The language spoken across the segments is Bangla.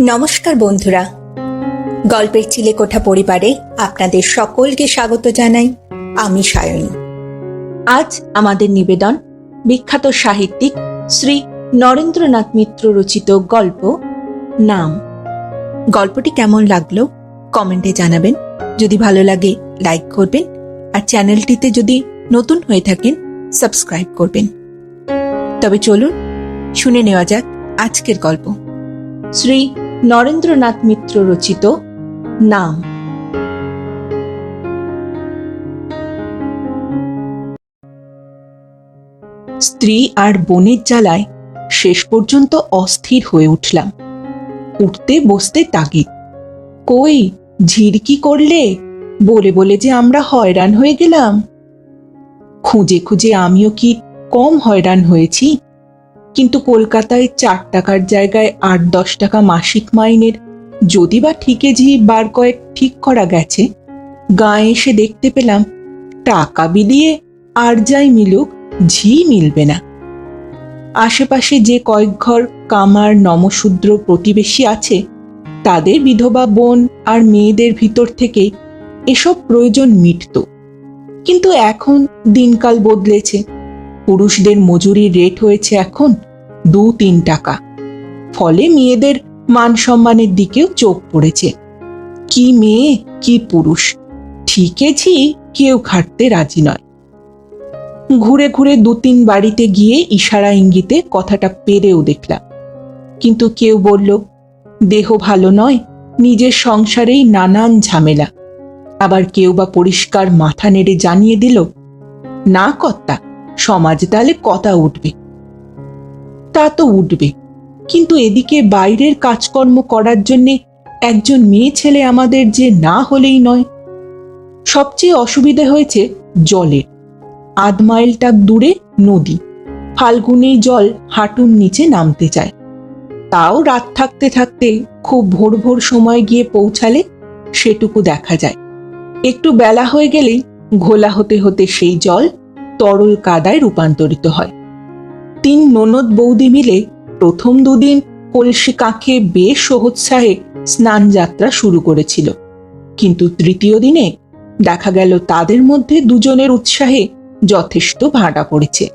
নমস্কার বন্ধুরা। গল্পের চিলেকোঠা পরিবারে আপনাদের সকলকে স্বাগত জানাই। আমি সায়নী। আজ আমাদের নিবেদন বিখ্যাত সাহিত্যিক শ্রী নরেন্দ্রনাথ মিত্র রচিত গল্প নাম। গল্পটি কেমন লাগল কমেন্টে জানাবেন। যদি ভালো লাগে, লাইক করবেন আর চ্যানেলটিতে যদি নতুন হয়ে থাকেন, সাবস্ক্রাইব করবেন। তবে চলুন, শুনে নেওয়া যাক আজকের গল্প। শ্রী নরেন্দ্রনাথ মিত্র রচিত নাম। স্ত্রী আর বোনের জ্বালায় শেষ পর্যন্ত অস্থির হয়ে উঠলাম। উঠতে বসতে তাগিদ। কই ঝিরকি করলে? বলে বলে যে আমরা হয়রান হয়ে গেলাম। খুঁজে খুঁজে আমিও কি কম হয়রান হয়েছি? কিন্তু কলকাতায় চার টাকার জায়গায় আট, দশ টাকা মাসিক মাইনের। যদি বা ঠিকে ঝি বার কয়েক ঠিক করা গেছে। গায়ে এসে দেখতে পেলাম, টাকা বিলিয়ে আর যাই মিলুক, ঝি মিলবে না। আশেপাশে যে কয়েক ঘর, কামার, নমশূদ্র প্রতিবেশী আছে, তাদের বিধবা বোন আর মেয়েদের ভিতর থেকে এসব প্রয়োজন মিটত। কিন্তু এখন দিনকাল বদলেছে। পুরুষদের মজুরির রেট হয়েছে এখন দু তিন টাকা। ফলে মেয়েদের মান সম্মানের দিকেও চোখ পড়েছে। কি মেয়ে, কি পুরুষ। ঠিকেছি, কেউ খাটতে রাজি নয়। ঘুরে ঘুরে দু তিন বাড়িতে গিয়ে ইশারা ইঙ্গিতে কথাটা পেরেও দেখলাম। কিন্তু কেউ বলল, দেহ ভালো নয়, নিজের সংসারেই নানান ঝামেলা। আবার কেউ বা পরিষ্কার মাথা নেড়ে জানিয়ে দিল, না কর্তা, সমাজ তাহলে কথা উঠবে। তা তো উঠবে। কিন্তু এদিকে বাইরের কাজকর্ম করার জন্যে একজন মেয়ে ছেলে আমাদের যে না হলেই নয়। সবচেয়ে অসুবিধে হয়েছে জলের। আধ মাইলটা দূরে নদী। ফাল্গুনেই জল হাঁটুর নিচে নামতে চায়। তাও রাত থাকতে থাকতে খুব ভোর ভোর সময় গিয়ে পৌঁছালে সেটুকু দেখা যায়। একটু বেলা হয়ে গেলেই ঘোলা হতে হতে সেই জল তরল কাদায় রূপান্তরিত হয়। তিন ননদ বৌদি মিলে প্রথম দুদিন কলসি কাঁখে বেশ সহোৎসাহে স্নান যাত্রা শুরু করেছিল। কিন্তু তৃতীয় দিনে দেখা গেল তাদের মধ্যে দুজনের উৎসাহে যথেষ্ট ভাঁটা পড়েছে।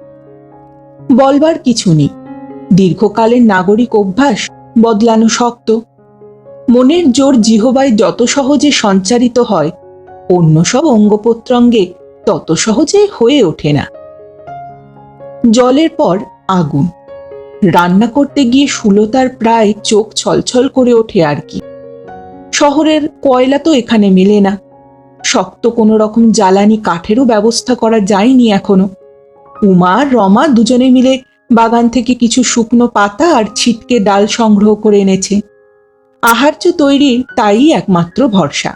বলবার কিছু নেই। দীর্ঘকালের নাগরিক অভ্যাস বদলানো শক্ত। মনের জোর জিহবায় যত সহজে সঞ্চারিত হয়, অন্য সব অঙ্গ প্রত্যঙ্গে তত সহজে হয়ে ওঠে না। জলের পর আগুন। রান্না করতে গিয়ে সুলতার প্রায় চোখ ছলছল করে ওঠে আর কি। শহরের কয়লা তো এখানে মেলে না। শক্ত কোনো রকম জ্বালানি কাঠেরও ব্যবস্থা করা যায়নি এখনও। উমা রমা দুজনে মিলে বাগান থেকে কিছু শুকনো পাতা আর ছিটকে ডাল সংগ্রহ করে এনেছে। আহার্য তৈরির তাই একমাত্র ভরসা।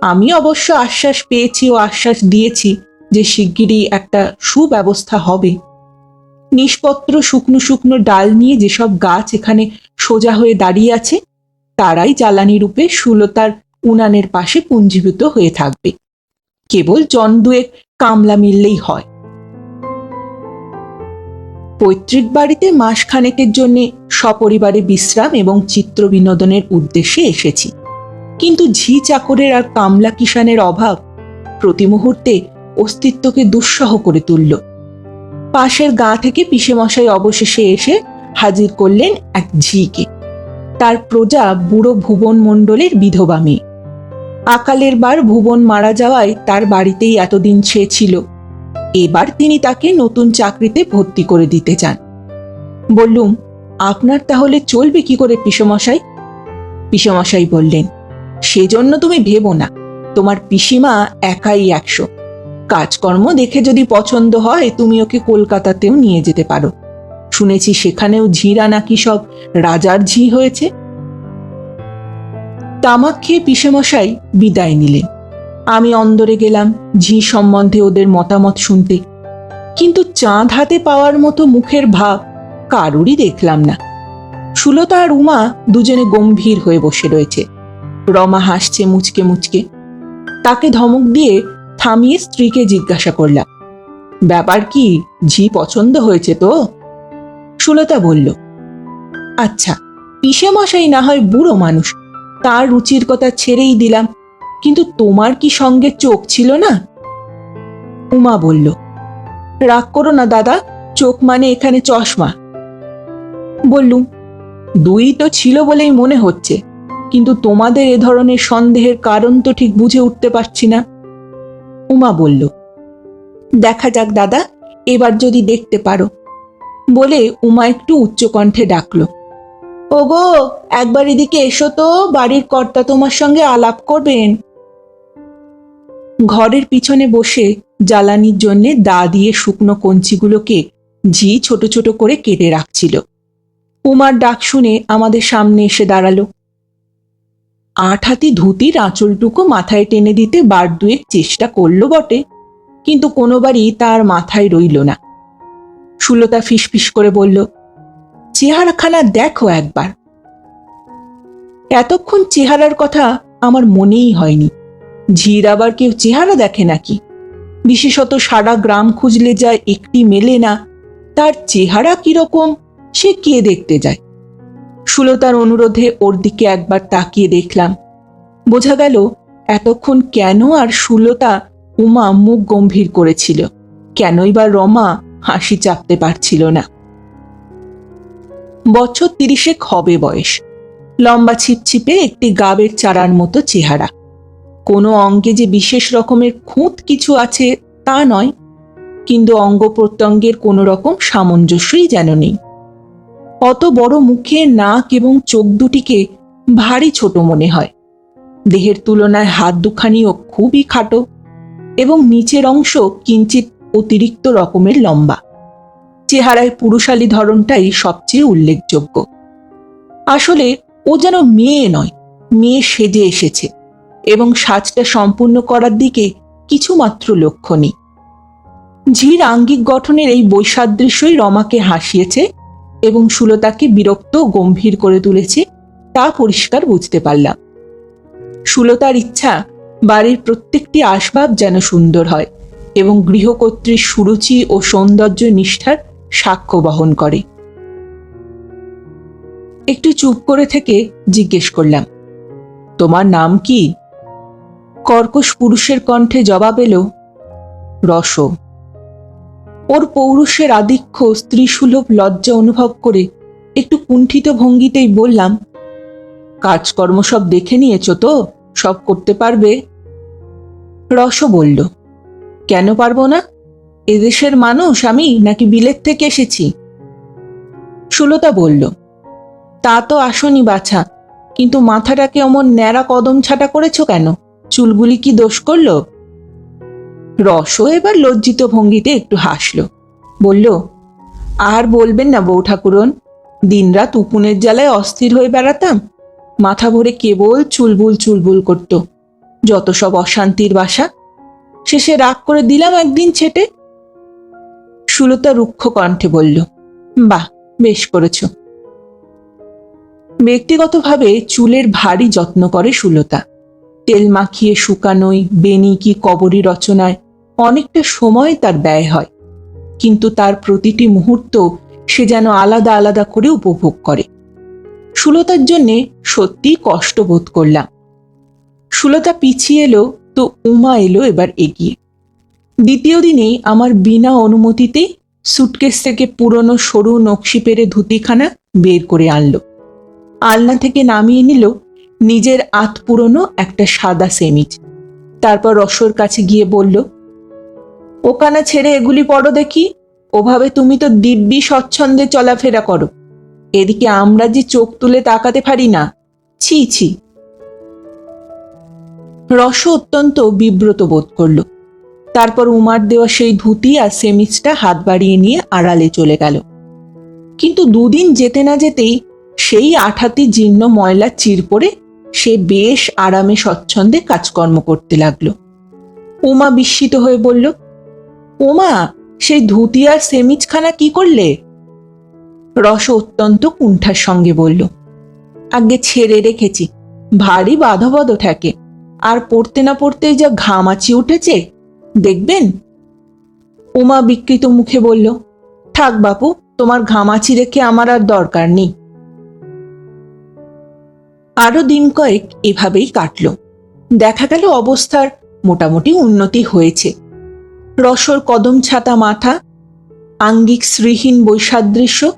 আমি অবশ্য আশ্বাস পেয়েছি ও আশ্বাস দিয়েছি যে শিগগিরই একটা সুব্যবস্থা হবে। নিষ্পত্র শুকনো শুকনো ডাল নিয়ে যেসব গাছ এখানে সোজা হয়ে দাঁড়িয়ে আছে, তারাই জ্বালানি রূপে সুলতার উনানের পাশে পুঞ্জীভূত হয়ে থাকবে। কেবল জন দুয়েক কামলা মিললেই হয়। পৈতৃক বাড়িতে মাস খানেকের জন্য সপরিবারে বিশ্রাম এবং চিত্র বিনোদনের উদ্দেশ্যে এসেছি। কিন্তু ঝি চাকরের আর কামলা কিষানের অভাব প্রতি মুহূর্তে অস্তিত্বকে দুঃসহ করে তুলল। পাশের গা থেকে পিসেমশাই অবশেষে এসে হাজির করলেন এক ঝিকে। তার প্রজা বুড়ো ভুবন মণ্ডলের বিধবা মেয়ে। আকালের বার ভুবন মারা যাওয়ায় তার বাড়িতেই এতদিন সে ছিল। এবার তিনি তাকে নতুন চাকরিতে ভর্তি করে দিতে চান। বললুম, আপনার তাহলে চলবে কি করে পিসমশাই? পিসমশাই বললেন, সেজন্য তুমি ভেবো না, তোমার পিসিমা একাই একশো। কাজকর্ম দেখে যদি পছন্দ হয়, তুমি ওকে কলকাতাতেও নিয়ে যেতে পারো। শুনেছি সেখানেও ঝিরা নাকি সব রাজার ঝি হয়েছে। তামাক খেয়ে পিসেমশাই বিদায় নিলেন। আমি অন্দরে গেলাম, ঝি সম্বন্ধে ওদের মতামত শুনতে। কিন্তু চাঁদ হাতে পাওয়ার মতো মুখের ভাব কারুরই দেখলাম না। সুলতা আর উমা দুজনে গম্ভীর হয়ে বসে রয়েছে। রমা হাসছে মুচকে মুচকে। তাকে ধমক দিয়ে থামিয়ে স্ত্রীকে জিজ্ঞাসা করলাম, ব্যাপার কি? ঝি পছন্দ হয়েছে তো? সুলতা বলল আচ্ছা পিসে মশাই না হয় বুড়ো মানুষ, তার রুচির কথা ছেড়েই দিলাম, কিন্তু তোমার কি সঙ্গে চোখ ছিল না? উমা বলল, রাগ করো না দাদা, চোখ মানে এখানে চশমা। বললুম, দুই তো ছিল বলেই মনে হচ্ছে, কিন্তু তোমাদের এ ধরনের সন্দেহের কারণ তো ঠিক বুঝে উঠতে পারছি না। উমা বলল, দেখা যাক দাদা, এবার যদি দেখতে পারো। বলে উমা একটু উচ্চকণ্ঠে ডাকলো, ওগো, একবার এদিকে এসো তো, বাড়ির কর্তা তোমার সঙ্গে আলাপ করবেন। ঘরের পিছনে বসে জ্বালানির জন্য দা দিয়ে শুকনো কঞ্চিগুলোকে ঝি ছোট ছোট করে কেটে রাখছিল। উমার ডাক শুনে আমাদের সামনে এসে দাঁড়াল। আট হাতি ধুতির আঁচলটুকু মাথায় টেনে দিতে বার দুয়েক চেষ্টা করল বটে, কিন্তু কোনোবারই তার মাথায় রইল না। সুলতা ফিসফিস করে বলল, চেহারাখানা দেখো একবার। এতক্ষণ চেহারার কথা আমার মনেই হয়নি। ঝির আবার কেউ চেহারা দেখে নাকি? বিশেষত সারা গ্রাম খুঁজলে যায় একটি মেলে না, তার চেহারা কীরকম, সে কে দেখতে যায়? সুলতার অনুরোধে ওর দিকে একবার তাকিয়ে দেখলাম। বোঝা গেল, এতক্ষণ কেন আর সুলতা উমা মুখ গম্ভীর করেছিল। কেনই বা রমা হাসি চাপতে পারছিল না। বছর তিরিশেক হবে বয়স। লম্বা ছিপছিপে একটি গাবের চারার মতো চেহারা। কোনো অঙ্গে যে বিশেষ রকমের খুঁত কিছু আছে তা নয়, কিন্তু অঙ্গ প্রত্যঙ্গের কোনো রকম সামঞ্জস্যই যেন নেই। অত বড় মুখে নাক এবং চোখ দুটিকে ভারী ছোট মনে হয়। দেহের তুলনায় হাত দুখানিও খুবই খাটো এবং নিচের অংশ কিঞ্চিত অতিরিক্ত রকমের লম্বা। চেহারায় পুরুষালী ধরনটাই সবচেয়ে উল্লেখযোগ্য। আসলে ও যেন মেয়ে নয়, মেয়ে সেজে এসেছে এবং সাজটা সম্পূর্ণ করার দিকে কিছুমাত্র লক্ষ্য নেই। ঝির আঙ্গিক গঠনের এই বৈসাদৃশ্যই রমাকে হাসিয়েছে এবং সুলতাকে বিরক্ত গম্ভীর করে তুলেছে, তা পরিষ্কার বুঝতে পারলাম। সুলতার ইচ্ছা, বাড়ির প্রত্যেকটি আসবাব যেন সুন্দর হয় এবং গৃহকর্ত্রীর সুরুচি ও সৌন্দর্য নিষ্ঠার সাক্ষ্য বহন করে। একটু চুপ করে থেকে জিজ্ঞেস করলাম, তোমার নাম কি? কর্কশ পুরুষের কণ্ঠে জবাব এলো, রস। ওর পৌরুষের আধিক্য স্ত্রীসুলভ লজ্জা অনুভব করে একটু কুণ্ঠিত ভঙ্গিতেই বললাম, কাজকর্ম সব দেখে নিয়েছো তো? সব করতে পারবে? রস বলল, কেন পারব না? এদেশের মানুষ আমি নাকি বিলেত থেকে এসেছি? সুলতা বলল, তা তো আসনি বাছা, কিন্তু মাথাটাকে অমন ন্যাড়া কদম ছাটা করেছ কেন? চুলগুলি কি দোষ করল? রসও এবার লজ্জিত ভঙ্গিতে একটু হাসল। বলল, আর বলবেন না বউ ঠাকুরন দিনরাত উকুনের জ্বালায় অস্থির হয়ে বেড়াতাম, মাথা ভরে কেবল চুলবুল চুলবুল করত, যত সব অশান্তির বাসা। শেষে রাগ করে দিলাম একদিন ছেটে। সুলতা রুক্ষ কণ্ঠে বলল, বাহ, বেশ করেছ। ব্যক্তিগতভাবে চুলের ভারী যত্ন করে সুলতা। তেল মাখিয়ে শুকানোই বেনি কি কবরী রচনায় অনেকটা সময় তার ব্যয় হয়। কিন্তু তার প্রতিটি মুহূর্ত সে যেন আলাদা আলাদা করে উপভোগ করে। সুলতার জন্যে সত্যি কষ্ট বোধ করলাম। সুলতা পিছিয়ে এলো তো উমা এলো এবার এগিয়ে। দ্বিতীয় দিনেই আমার বিনা অনুমতিতেই সুটকেস থেকে পুরনো সরু নকশি পেরে ধুতিখানা বের করে আনলো। আলনা থেকে নামিয়ে নিল নিজের আত পুরনো একটা সাদা সেমিজ। তারপর রসর কাছে গিয়ে বলল ওখানা ছেড়ে এগুলি পড়ো দেখি। ওভাবে তুমি তো দিব্যি স্বচ্ছন্দে চলাফেরা করো। এদিকে আমরা যে চোখ তুলে তাকাতে পারি না, ছি ছি। রস অত্যন্ত বিব্রত বোধ করল। তারপর উমার দেওয়া সেই ধুতি আর সেমিজটা হাত বাড়িয়ে নিয়ে আড়ালে চলে গেল। কিন্তু দুদিন যেতে না যেতেই সেই আঠাতি জীর্ণ ময়লা চির পড়ে সে বেশ আরামে স্বচ্ছন্দে কাজকর্ম করতে লাগল। উমা বিস্মিত হয়ে বলল ওমা, সেই ধুতি আর সেমিজখানা কি করলে? রস অত্যন্ত কুণ্ঠার সঙ্গে বলল, আগে ছেড়ে রেখেছি, ভারী বাধবদ থাকে, আর পড়তে না পড়তেই যা ঘামাচি উঠেছে, দেখবেন? উমা বিকৃত মুখে বলল, থাক বাপু, তোমার ঘামাচি রেখে আমার আর দরকার নেই। আরও দিন কয়েক এভাবেই কাটল। দেখা গেল অবস্থার মোটামুটি উন্নতি হয়েছে। রসর কদম ছাতা মাথা, আঙ্গিক শ্রীহীন বৈসাদৃশ্য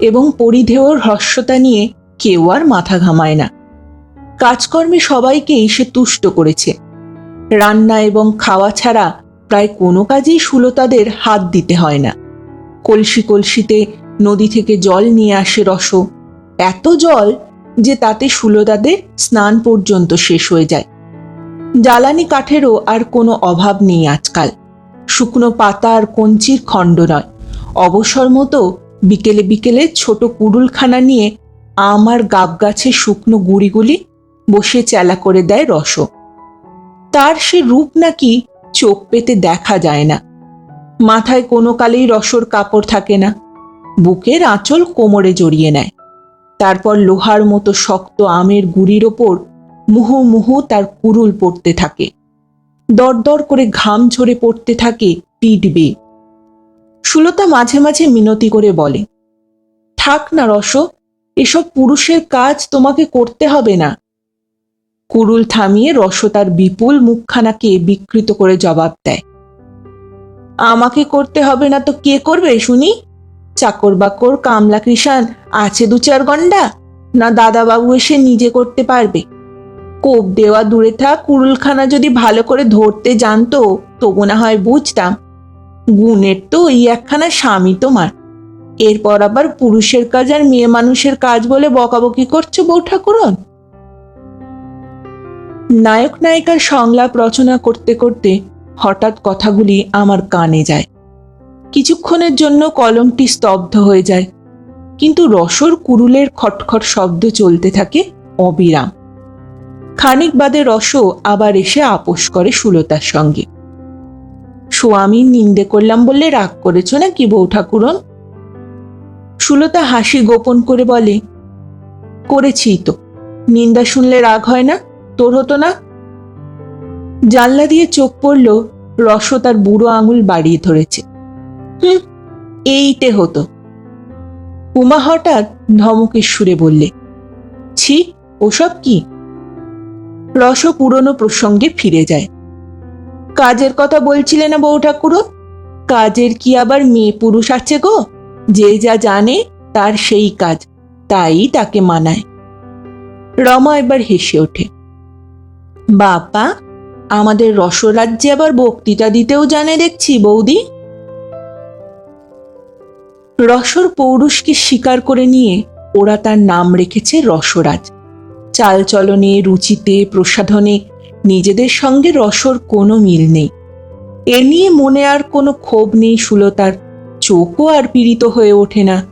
এবং পরিধেয়র হ্রস্বতা নিয়ে কেউ আর মাথা ঘামায় না। কাজকর্মে সবাইকেই সে তুষ্ট করেছে। রান্না এবং খাওয়া ছাড়া প্রায় কোনো কাজেই সুলতাদের হাত দিতে হয় না। কলসি কলসিতে নদী থেকে জল নিয়ে আসে রস, এত জল যে তাতে সুলতাদের স্নান পর্যন্ত শেষ হয়ে যায়। জ্বালানি কাঠেরও আর কোনো অভাব নেই আজকাল। শুকনো পাতা আর কঞ্চির খণ্ড নয়। অবসর মতো বিকেলে বিকেলে ছোট কুড়ুলখানা নিয়ে আমার গাব গাছের শুকনো গুড়িগুলি বসে চেলা করে দেয় রস তার সে রূপ নাকি চোখ পেতে দেখা যায় না। মাথায় কোনো কালেই রসর কাপড় থাকে না। বুকের আঁচল কোমরে জড়িয়ে নেয়। তারপর লোহার মতো শক্ত আমের গুড়ির ওপর মুহু মুহু তার কুরুল পড়তে থাকে। দরদর করে ঘাম ঝরে পড়তে থাকে পিঠ বেয়ে সুলতা মাঝে মাঝে মিনতি করে বলে, থাক না রস, এসব পুরুষের কাজ তোমাকে করতে হবে না। কুরুল থামিয়ে রস তার বিপুল মুখখানাকে বিকৃত করে জবাব দেয়, আমাকে করতে হবে না তো কে করবে শুনি? চাকর বাকর, কামলা কৃষাণ, আছে দু চার গন্ডা না দাদাবাবু এসে নিজে করতে পারবে? কোপ দেওয়া দূরে থাক কুরুলখানা যদি ভালো করে ধরতে জানতো, তবু না হয় বুঝতাম। গুণের তো ওই একখানা স্বামী তোমার। এরপর আবার পুরুষের কাজ আর মেয়ে মানুষের কাজ বলে বকাবকি করছ বউ ঠাকুরন? নায়ক নায়িকার সংলাপ রচনা করতে করতে হঠাৎ কথাগুলি আমার কানে যায়। কিছুক্ষণের জন্য কলমটি স্তব্ধ হয়ে যায়। কিন্তু রসর কুরুলের খটখট শব্দ চলতে থাকে অবিরাম। খানিক বাদে রসও আবার এসে আপোষ করে সুলতার সঙ্গে। স্বামীর নিন্দে করলাম বললে রাগ করেছ না কি বউ ঠাকুরন? সুলতা হাসি গোপন করে বলে করেছি তো। নিন্দা শুনলে রাগ হয় না? তোর হতো না? জানলা দিয়ে চোখ পড়ল রস তার বুড়ো আঙুল বাড়িয়ে ধরেছে। হুম, এইটে হতো। উমা হঠাৎ ধমকের সুরে বললে, ছি, ওসব কি? রস পুরনো প্রসঙ্গে ফিরে যায়। কাজের কথা বলছিলে না বউ ঠাকুরো কাজের কি আবার মেয়ে পুরুষ আছে গো? যে যা জানে তার সেই কাজ, তাই তাকে মানায়। রমা এবার হেসে ওঠে। বাপা, আমাদের রসরাজ্যে আবার বক্তৃতা দিতেও জানে দেখছি বৌদি। রসর পৌরুষকে স্বীকার করে নিয়ে ওরা তার নাম রেখেছে রসরাজ। চালচলনে, রুচিতে, প্রসাধনে নিজেদের সঙ্গে রসর কোনো মিল নেই। এ নিয়ে মনে আর কোনো ক্ষোভ নেই সুলতার, চোখও আর পীড়িত হয়ে ওঠে না।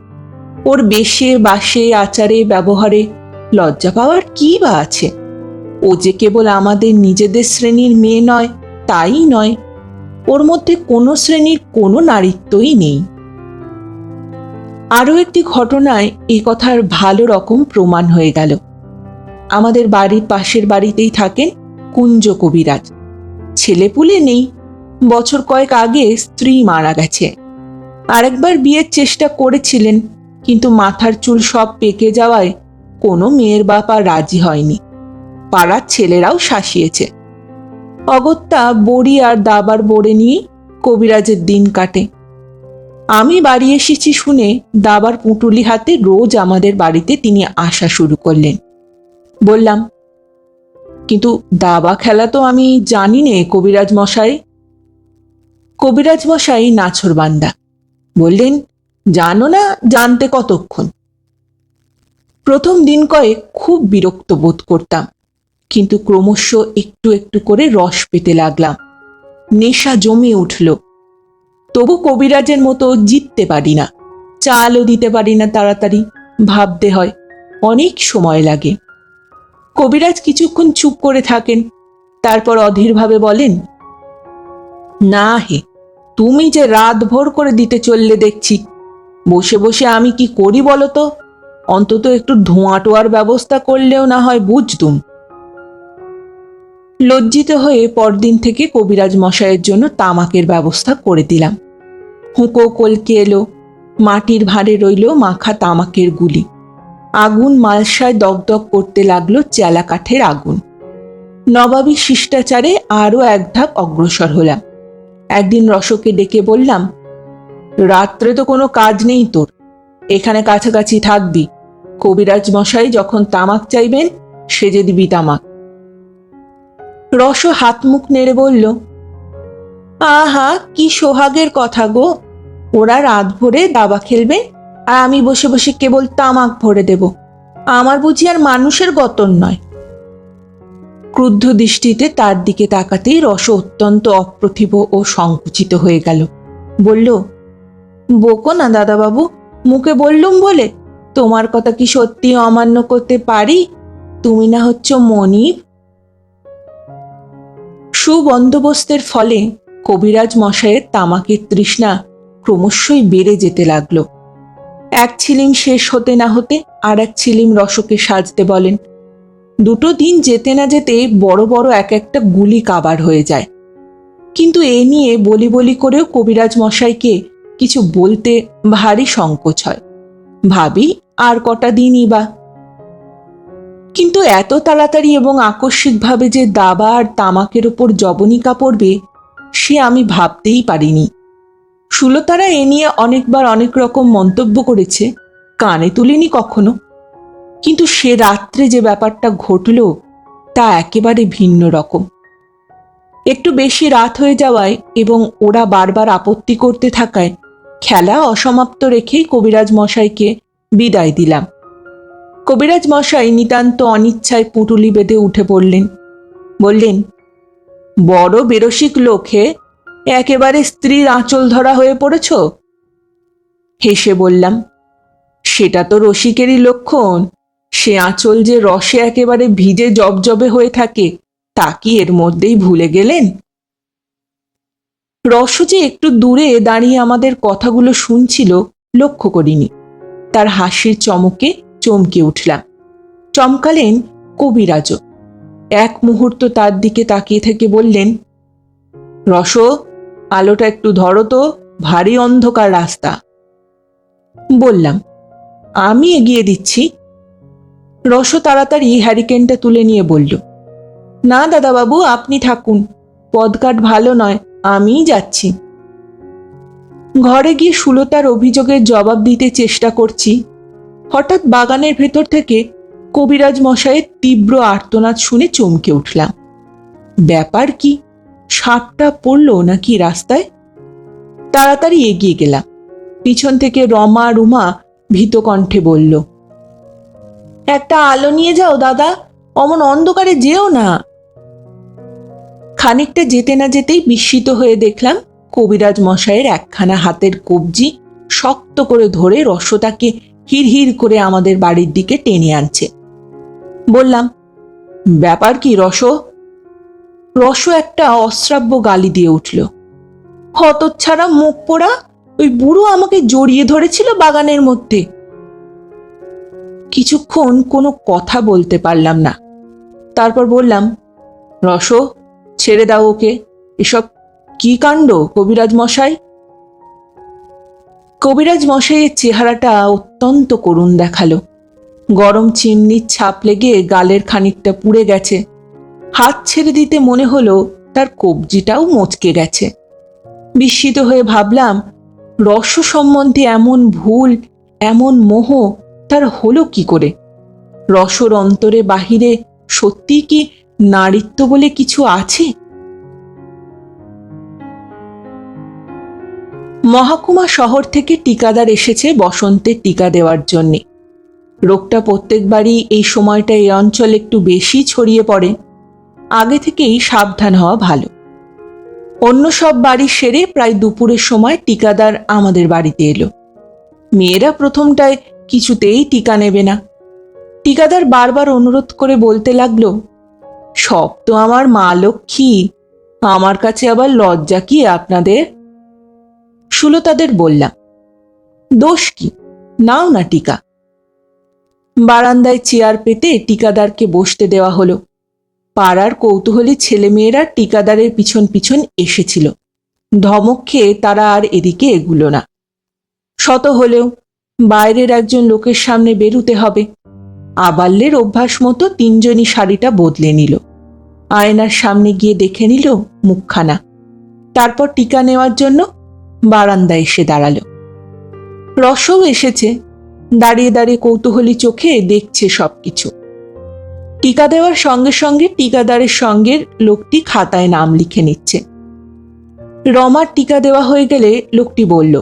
ওর বেশে, বাসে, আচারে, ব্যবহারে লজ্জা পাওয়ার কি বা আছে? ও যে কেবল আমাদের নিজেদের শ্রেণির মেয়ে নয়, তাই নয়। ওর মধ্যে কোনো শ্রেণির কোনো নারীত্বই নেই। আরও একটি ঘটনায় এ কথার ভালো রকম প্রমাণ হয়ে গেল। আমাদের বাড়ির পাশের বাড়িতেই থাকেন কুঞ্জ কবিরাজ। ছেলেপুলে নেই। বছর কয়েক আগে স্ত্রী মারা গেছে। আরেকবার বিয়ের চেষ্টা করেছিলেন, কিন্তু মাথার চুল সব পেকে যাওয়ায় কোনো মেয়ের বাপ রাজি হয়নি। পাড়ার ছেলেরাও শাসিয়েছে। অগত্যা বড়ি আর দাবার বড়ে নিয়ে কবিরাজের দিন কাটে। আমি বাড়ি এসেছি শুনে দাবার পুঁটুলি হাতে রোজ আমাদের বাড়িতে তিনি আসা শুরু করলেন। বললাম, কিন্তু দাবা খেলা তো আমি জানি নে কবিরাজ মশাই। কবিরাজ মশাই নাছর বান্দা। বললেন, জানো না জানতে কতক্ষণ? প্রথম দিন কয়েক খুব বিরক্ত বোধ করতাম, কিন্তু ক্রমশ একটু একটু করে রস পেতে লাগলাম। নেশা জমে উঠল। তবু কবিরাজের মতো জিততে পারি না, চালও দিতে পারি না তাড়াতাড়ি, ভাবতে হয় অনেক সময় লাগে। কবিরাজ কিছুক্ষণ চুপ করে থাকেন। তারপর অধীরভাবে বলেন, না হে, তুমি যে রাত ভোর করে দিতে চললে দেখছি, বসে বসে আমি কি করি বলো তো অন্তত একটু ধোঁয়া টোয়ার ব্যবস্থা করলেও না হয় বুঝতুম। লজ্জিত হয়ে পরদিন থেকে কবিরাজ মশাইয়ের জন্য তামাকের ব্যবস্থা করে দিলাম। হুঁকো কলকে এলো, মাটির ভাঁড়ে রইল মাখা তামাকের গুলি। আগুন মালসায় দগদগ করতে লাগল চেলা কাঠের আগুন। নবাবী শিষ্টাচারে আরও এক ধাপ অগ্রসর হলাম। একদিন রসকে ডেকে বললাম, রাত্রে তো কোনো কাজ নেই তোর। এখানে কাছাকাছি থাকবি। কবিরাজ মশাই যখন তামাক চাইবেন সেজে দিবি তামাক। রস হাত মুখ নেড়ে বলল, আহা, কি সোহাগের কথা গো। ওরা রাত ভরে দাবা খেলবে আর আমি বসে বসে কেবল তামাক ভরে দেব। আমার বুঝি আর মানুষের গতন নয়। ক্রুদ্ধ দৃষ্টিতে তার দিকে তাকাতেই রস অত্যন্ত অপ্রতিভ ও সংকুচিত হয়ে গেল। বলল, বকো না দাদাবাবু, মুখে বললুম বলে, তোমার কথা কি সত্যি অমান্য করতে পারি? তুমি না হচ্ছ মনিব? সুবন্দোবস্তের ফলে কবিরাজ মশাইয়ের তামাকের তৃষ্ণা ক্রমশই বেড়ে যেতে লাগল। এক ছিলিম শেষ হতে না হতে আর এক ছিলিম রসকে সাজতে বলেন। দুটো দিন যেতে না যেতে বড় বড় এক একটা গুলি কাবার হয়ে যায়। কিন্তু এ নিয়ে বলি বলি করেও কবিরাজ মশাইকে কিছু বলতে ভারী সংকোচ হয়। ভাবি, আর কটা দিনই বা? কিন্তু এত তাড়াতাড়ি এবং আকস্মিকভাবে যে দাবা আর তামাকের ওপর জবনিকা পড়বে সে আমি ভাবতেই পারিনি। সুলতারা এ নিয়ে অনেকবার অনেক রকম মন্তব্য করেছে, কানে তুলিনি কখনো। কিন্তু সে রাত্রে যে ব্যাপারটা ঘটল, তা একেবারে ভিন্ন রকম। একটু বেশি রাত হয়ে যাওয়ায় এবং ওরা বারবার আপত্তি করতে থাকায় খেলা অসমাপ্ত রেখেই কবিরাজ মশাইকে বিদায় দিলাম। কবিরাজ মশাই নিতান্ত অনিচ্ছায় পুটুলি বেঁধে উঠে পড়লেন বললেন, বড় বেরসিক লোক হে একেবারে স্ত্রীর আঁচল ধরা হয়ে পড়েছ? হেসে বললাম, সেটা তো রসিকেরই লক্ষণ। সে আঁচল যে রসে একেবারে ভিজে জবজবে হয়ে থাকে, তা কি এর মধ্যেই ভুলে গেলেন? রস যে একটু দূরে দাঁড়িয়ে আমাদের কথাগুলো শুনছিল, লক্ষ্য করিনি। তার হাসির চমকে চমকে উঠলাম। চমকালেন কবিরাজও। এক মুহূর্ত তার দিকে তাকিয়ে থেকে বললেন, রস আলোটা একটু ধরো তো, ভারী অন্ধকার রাস্তা। বললাম, আমি এগিয়ে দিচ্ছি। রস তাড়াতাড়ি হ্যারিকেনটা তুলে নিয়ে বলল, না দাদাবাবু, আপনি থাকুন। পদকাট ভালো নয়, আমিই যাচ্ছি। ঘরে গিয়ে সুলতার অভিযোগের জবাব দিতে চেষ্টা করছি। হঠাৎ বাগানের ভেতর থেকে কবিরাজ মশাইয়ের তীব্র আর্তনাদ শুনে চমকে উঠলাম। ব্যাপার কি? সাপটা পড়ল নাকি রাস্তায়? তাড়াতাড়ি এগিয়ে গেলাম। পিছন থেকে রমা রুমা ভীত কণ্ঠে বলল, একটা আলো নিয়ে যাও দাদা, অমন অন্ধকারে যেও না। খানিকটা যেতে না যেতেই বিস্মিত হয়ে দেখলাম কবিরাজ মশাইয়ের একখানা হাতের কবজি শক্ত করে ধরে রসতাকে হিড়হির করে আমাদের বাড়ির দিকে টেনে আনছে। বললাম, ব্যাপার কি রস? রস একটা অশ্রাব্য গালি দিয়ে উঠল। হতচ্ছাড়া মুখ পোড়া ওই বুড়ো আমাকে জড়িয়ে ধরেছিল বাগানের মধ্যে। কিছুক্ষণ কোনো কথা বলতে পারলাম না। তারপর বললাম, রস, ছেড়ে দাও ওকে। এসব কি কাণ্ড, কবিরাজ মশাই? কবিরাজ মশাইয়ের চেহারাটা অত্যন্ত করুণ দেখাল। গরম চিমনির ছাপ লেগে গালের খানিকটা পুড়ে গেছে। হাত ছেড়ে দিতে মনে হলো তার কবজিটাও মচকে গেছে। বিস্মিত হয়ে ভাবলাম, রস সম্বন্ধে এমন ভুল, এমন মোহ তার হলো কি করে? রসর অন্তরে বাহিরে সত্যি কি নারীত্ব বলে কিছু আছে? মহাকুমা শহর থেকে টিকাদার এসেছে বসন্তের টিকা দেওয়ার জন্যে। রোগটা প্রত্যেকবারই এই সময়টা এই অঞ্চলে একটু বেশি ছড়িয়ে পড়ে। আগে থেকেই সাবধান হওয়া ভালো। অন্য সব বাড়ি সেরে প্রায় দুপুরের সময় টিকাদার আমাদের বাড়িতে এলো। মেয়েরা প্রথমটায় কিছুতেই টিকা নেবে না। টিকাদার বারবার অনুরোধ করে বলতে লাগল, সব তো আমার মা লক্ষ্মী, আমার কাছে আবার লজ্জা কি আপনাদের? সুলতাদের বললাম, দোষ কি? নাও না টিকা। বারান্দায় চেয়ার পেতে টিকাদারকে বসতে দেওয়া হলো। পাড়ার কৌতূহলী ছেলেমেয়েরা টিকাদারের পিছন পিছন এসেছিল। ধমক খেয়ে তারা আর এদিকে এগুলো না। শত হলেও বাইরের একজন লোকের সামনে বেরুতে হবে। আবাল্যের অভ্যাস মতো তিনজনই শাড়িটা বদলে নিল। আয়নার সামনে গিয়ে দেখে নিল মুখখানা। তারপর টিকা নেওয়ার জন্য বারান্দায় এসে দাঁড়াল। রসও এসেছে। দাঁড়িয়ে দাঁড়িয়ে কৌতূহলী চোখে দেখছে সবকিছু। টিকা দেওয়ার সঙ্গে সঙ্গে টিকাদারের সঙ্গে লোকটি খাতায় নাম লিখে নিচ্ছে। রমার টিকা দেওয়া হয়ে গেলে লোকটি বলল,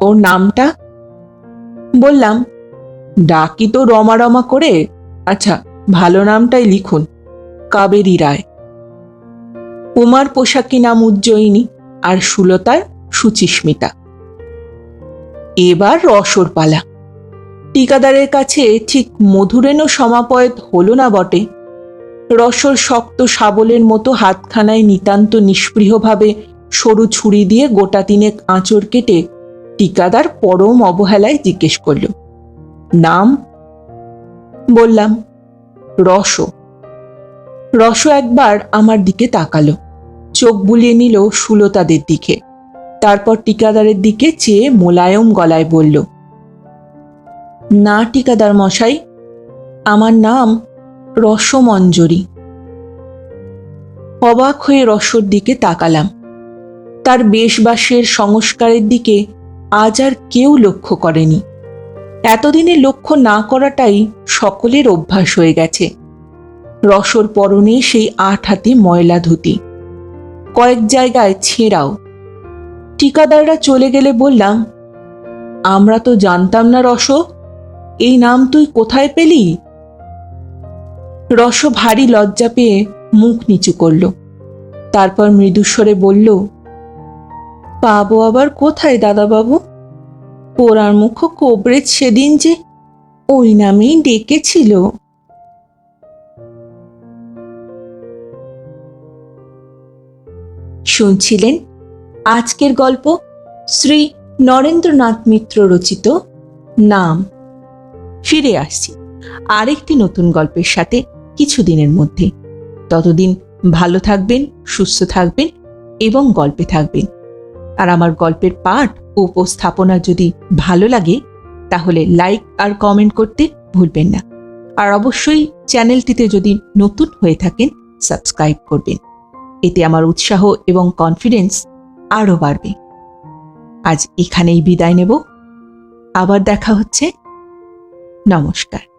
ওর নামটা? বললাম, ডাকি তো রমা রমা করে। আচ্ছা ভালো নামটাই লিখুন, কাবেরী রায়। উমার পোশাকি নাম উজ্জয়িনী আর সুলতার সুচিস্মিতা। এবার রসর পালা টিকাদারের কাছে ঠিক মধুরেণও সমাপয়েত হলো না বটে। রসর শক্ত শাবলের মতো হাতখানায় নিতান্ত নিষ্পৃহভাবে সরু ছুরি দিয়ে গোটা তিনেক আঁচড় কেটে টিকাদার পরম অবহেলায় জিজ্ঞেস করল, নাম? বললাম, রস। রস একবার আমার দিকে তাকালো, চোখ বুলিয়ে নিল সুলতাদের দিকে। তারপর টিকাদারের দিকে চেয়ে মোলায়ম গলায় বলল না টিকাদার মশাই, আমার নাম রসমঞ্জরি। অবাক হয়ে রসর দিকে তাকালাম। তার বেশবাসের সংস্কারের দিকে আজ আর কেউ লক্ষ্য করেনি। এতদিনে লক্ষ্য না করাটাই সকলের অভ্যাস হয়ে গেছে। রসর পরনে সেই আট হাতে ময়লা ধুতি। কয়েক জায়গায় ছেঁড়াও। ঠিকাদাররা চলে গেলে বললাম, আমরা তো জানতাম না রস এই নাম তুই কোথায় পেলি? রস ভারী লজ্জা পেয়ে মুখ নিচু করল। তারপর মৃদুস্বরে বলল পাবো আবার কোথায় দাদাবাবু? পোড়ার মুখ কোবরে সেদিন যে ওই নামেই ডেকেছিল। শুনছিলেন আজকের গল্প শ্রী নরেন্দ্রনাথ মিত্র রচিত নাম ফিরে আসছি। আরেকটি নতুন গল্পের সাথে কিছুদিনের মধ্যে। ততদিন ভালো থাকবেন, সুস্থ থাকবেন এবং গল্পে থাকবেন। আর আমার গল্পের পাঠ উপস্থাপনা যদি ভালো লাগে, তাহলে লাইক আর কমেন্ট করতে ভুলবেন না। আর অবশ্যই চ্যানেলটিতে যদি নতুন হয়ে থাকেন, সাবস্ক্রাইব করবেন। এতে আমার উৎসাহ এবং কনফিডেন্স আরও বাড়বে। আজ এখানেই বিদায় নেব। আবার দেখা হচ্ছে নমস্কার।